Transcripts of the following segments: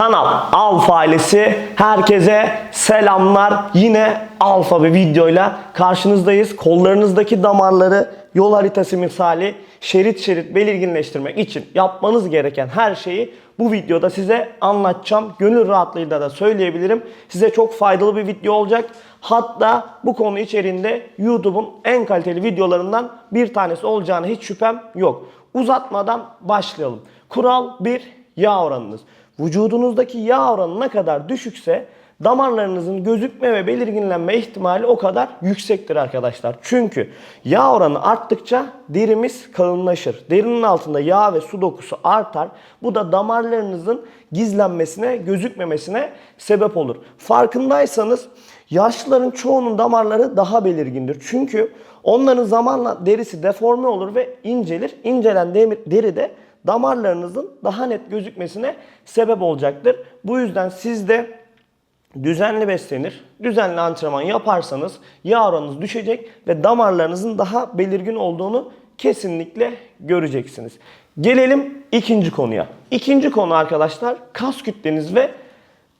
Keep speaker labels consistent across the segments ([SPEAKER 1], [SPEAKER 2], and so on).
[SPEAKER 1] Kanal Alfa ailesi herkese selamlar. Yine Alfa bir videoyla karşınızdayız. Kollarınızdaki damarları yol haritası misali şerit şerit belirginleştirmek için yapmanız gereken her şeyi bu videoda size anlatacağım. Gönül rahatlığıyla da söyleyebilirim. Size çok faydalı bir video olacak. Hatta bu konu içerisinde YouTube'un en kaliteli videolarından bir tanesi olacağını hiç şüphem yok. Uzatmadan başlayalım. Kural 1. Yağ oranınız. Vücudunuzdaki yağ oranı ne kadar düşükse damarlarınızın gözükme ve belirginlenme ihtimali o kadar yüksektir arkadaşlar. Çünkü yağ oranı arttıkça derimiz kalınlaşır. Derinin altında yağ ve su dokusu artar. Bu da damarlarınızın gizlenmesine, gözükmemesine sebep olur. Farkındaysanız yaşlıların çoğunun damarları daha belirgindir. Çünkü onların zamanla derisi deforme olur ve incelir. İncelen deri de damarlarınızın daha net gözükmesine sebep olacaktır. Bu yüzden siz de düzenli beslenir, düzenli antrenman yaparsanız yağ oranınız düşecek ve damarlarınızın daha belirgin olduğunu kesinlikle göreceksiniz. Gelelim ikinci konuya. İkinci konu arkadaşlar kas kütleniz ve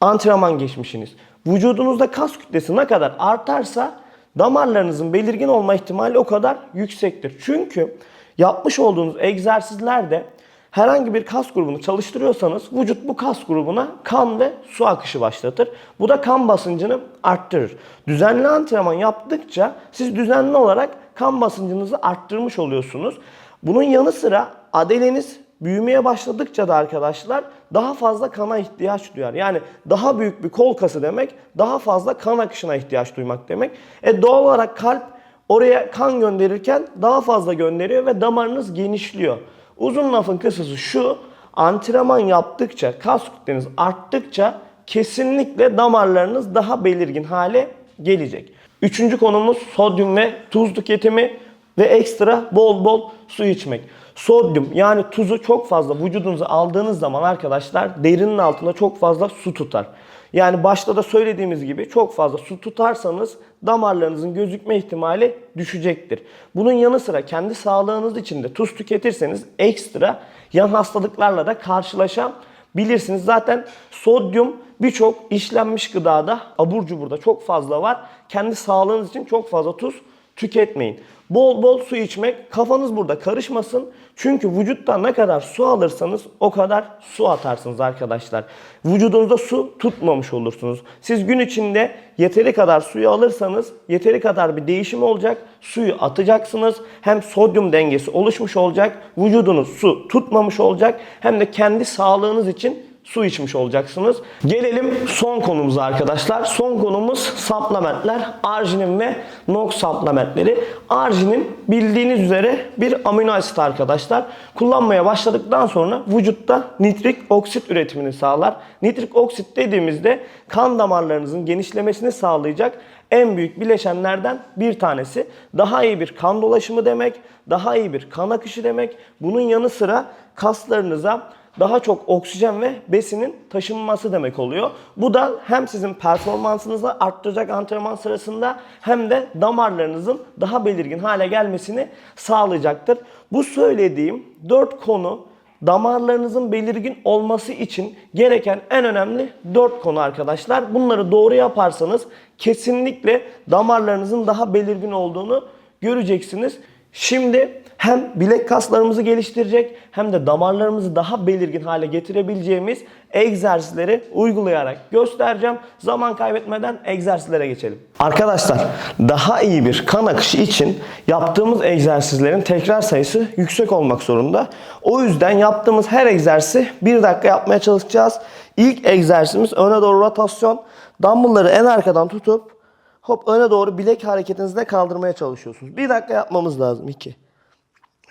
[SPEAKER 1] antrenman geçmişiniz. Vücudunuzda kas kütlesi ne kadar artarsa damarlarınızın belirgin olma ihtimali o kadar yüksektir. Çünkü yapmış olduğunuz egzersizlerde herhangi bir kas grubunu çalıştırıyorsanız vücut bu kas grubuna kan ve su akışı başlatır. Bu da kan basıncını arttırır. Düzenli antrenman yaptıkça siz düzenli olarak kan basıncınızı arttırmış oluyorsunuz. Bunun yanı sıra adeleniz büyümeye başladıkça da arkadaşlar daha fazla kana ihtiyaç duyar. Yani daha büyük bir kol kası demek daha fazla kan akışına ihtiyaç duymak demek. E doğal olarak kalp oraya kan gönderirken daha fazla gönderiyor ve damarınız genişliyor. Uzun lafın kısası şu, antrenman yaptıkça, kas kütleniz arttıkça kesinlikle damarlarınız daha belirgin hale gelecek. Üçüncü konumuz sodyum ve tuz tüketimi ve ekstra bol bol su içmek. Sodyum yani tuzu çok fazla vücudunuza aldığınız zaman arkadaşlar derinin altında çok fazla su tutar. Yani başta da söylediğimiz gibi çok fazla su tutarsanız damarlarınızın gözükme ihtimali düşecektir. Bunun yanı sıra kendi sağlığınız için de tuz tüketirseniz ekstra yan hastalıklarla da karşılaşabilirsiniz. Zaten sodyum birçok işlenmiş gıdada abur cuburda çok fazla var. Kendi sağlığınız için çok fazla tuz tüketmeyin. Bol bol su içmek, kafanız burada karışmasın. Çünkü vücuttan ne kadar su alırsanız o kadar su atarsınız arkadaşlar. Vücudunuzda su tutmamış olursunuz. Siz gün içinde yeteri kadar suyu alırsanız yeteri kadar bir değişim olacak. Suyu atacaksınız. Hem sodyum dengesi oluşmuş olacak. Vücudunuz su tutmamış olacak. Hem de kendi sağlığınız için su içmiş olacaksınız. Gelelim son konumuza arkadaşlar. Son konumuz supplementler. Arginin ve NOx supplementleri. Arginin bildiğiniz üzere bir amino asit arkadaşlar. Kullanmaya başladıktan sonra vücutta nitrik oksit üretimini sağlar. Nitrik oksit dediğimizde kan damarlarınızın genişlemesini sağlayacak en büyük bileşenlerden bir tanesi. Daha iyi bir kan dolaşımı demek, daha iyi bir kan akışı demek. Bunun yanı sıra kaslarınıza daha çok oksijen ve besinin taşınması demek oluyor. Bu da hem sizin performansınızı arttıracak antrenman sırasında hem de damarlarınızın daha belirgin hale gelmesini sağlayacaktır. Bu söylediğim 4 konu damarlarınızın belirgin olması için gereken en önemli 4 konu arkadaşlar. Bunları doğru yaparsanız kesinlikle damarlarınızın daha belirgin olduğunu göreceksiniz. Şimdi hem bilek kaslarımızı geliştirecek hem de damarlarımızı daha belirgin hale getirebileceğimiz egzersizleri uygulayarak göstereceğim. Zaman kaybetmeden egzersizlere geçelim. Arkadaşlar daha iyi bir kan akışı için yaptığımız egzersizlerin tekrar sayısı yüksek olmak zorunda. O yüzden yaptığımız her egzersizi bir dakika yapmaya çalışacağız. İlk egzersizimiz öne doğru rotasyon. Dumbbellları en arkadan tutup Hop öne doğru bilek hareketinizle kaldırmaya çalışıyorsunuz. Bir dakika yapmamız lazım. 2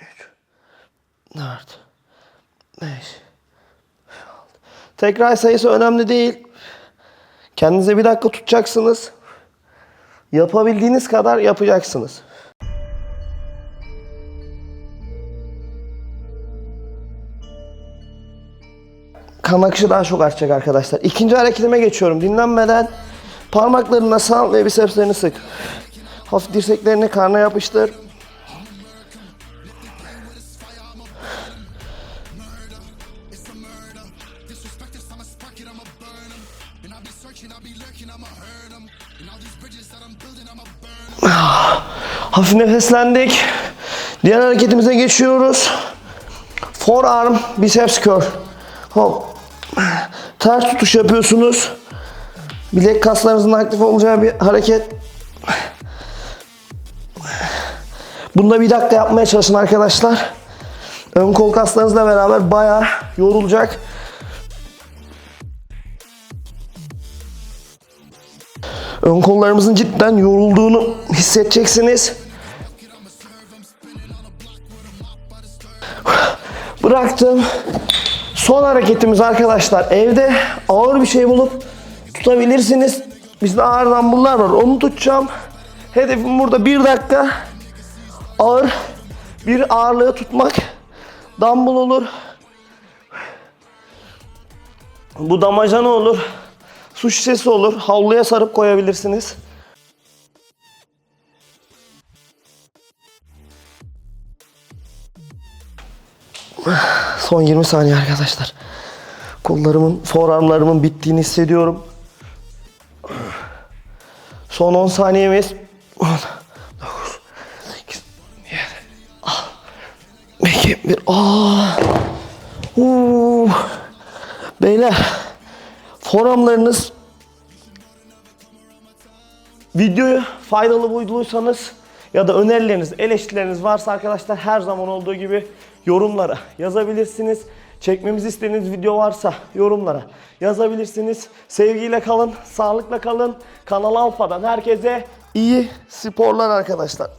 [SPEAKER 1] 3 4 5 Tekrar sayısı önemli değil. Kendinize bir dakika tutacaksınız. Yapabildiğiniz kadar yapacaksınız. Kan akışı daha çok artacak arkadaşlar. İkinci hareketime geçiyorum. Dinlenmeden parmaklarına sağ ve bisepslerini sık. Hafif dirseklerini karna yapıştır. Hafif nefeslendik. Diğer hareketimize geçiyoruz. Forearm biceps curl. Hop. Ters tutuş yapıyorsunuz. Bilek kaslarınızın aktif olacağı bir hareket. Bunda bir dakika yapmaya çalışın arkadaşlar. Ön kol kaslarınızla beraber bayağı yorulacak. Ön kollarımızın cidden yorulduğunu hissedeceksiniz. Bıraktım. Son hareketimiz arkadaşlar. Evde ağır bir şey bulup tutabilirsiniz. Bizde ağır dumbbell'lar var. Onu tutacağım. Hedefim burada bir dakika ağır bir ağırlığı tutmak. Dumbbell olur. Bu damacana olur. Su şişesi olur. Havluya sarıp koyabilirsiniz. Son 20 saniye arkadaşlar. Kollarımın, forearmlarımın bittiğini hissediyorum. Son 10 saniyemiz. 10, 9, 8, 7, 6, 2, 1. Aa. Uuu. Beyler, forearmlarınız videoyu faydalı bulduysanız ya da önerileriniz, eleştirileriniz varsa arkadaşlar her zaman olduğu gibi yorumlara yazabilirsiniz. Çekmemizi istediğiniz video varsa yorumlara yazabilirsiniz. Sevgiyle kalın, sağlıkla kalın. Kanal Alfa'dan herkese iyi sporlar arkadaşlar.